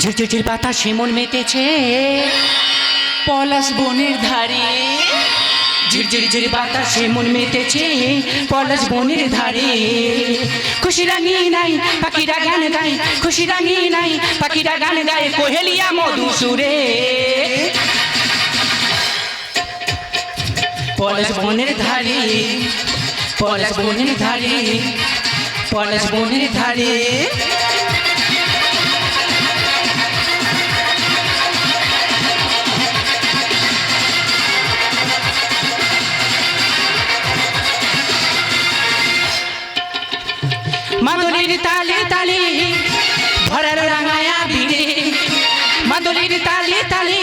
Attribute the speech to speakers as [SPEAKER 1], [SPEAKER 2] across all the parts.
[SPEAKER 1] ঝিরঝির বাতাসে মন মেতেছে।
[SPEAKER 2] পলাশ বনের ধারে
[SPEAKER 1] ঝিরঝির ঝির বাতাসে মন মেতেছে। পলাশ বনের ধারে, খুশি রাঙি নাই, পাখিরা গান গায়, খুশি রাঙি নাই, পাখিরা গান গায়, কোহেলিয়া মধু সুরে। পলাশ বনের ধারে, পলাশ বনের ধারে, পলাশ বনের ধারে। মাদলির তালে তালে, ভরালো রাঙায়া বিরে। মাদলির তালে তালে,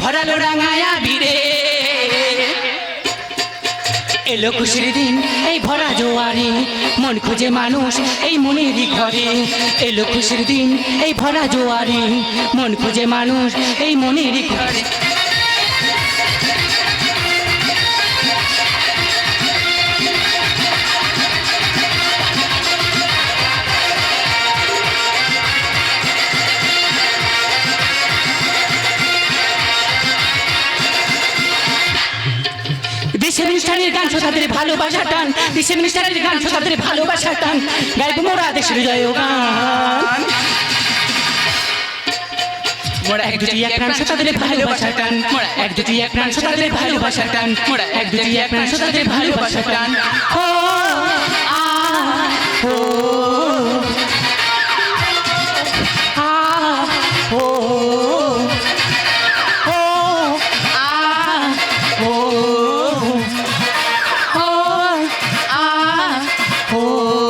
[SPEAKER 1] ভরালো রাঙায়া বিরে। এলো খুশির দিন, এই ভরা জোয়ারে, মন খুঁজে মানুষ এই মনেরই ঘরে। এলো খুশির দিন, এই ভরা জোয়ারে, মন খুঁজে মানুষ এই মনেরই ঘরে। মিনিস্টারের গান শ্রোতাদের ভালোবাসা টান। দেশে মিনিস্টারের গান শ্রোতাদের ভালোবাসা টান। গাইব মোরা দেশের জয় গান। মোরা এক দুটি এক প্রাণ ভালোবাসা টান। মোরা এক দুটি এক প্রাণ ভালোবাসা টান। মোরা এক দুটি এক প্রাণ ভালোবাসা টান। ও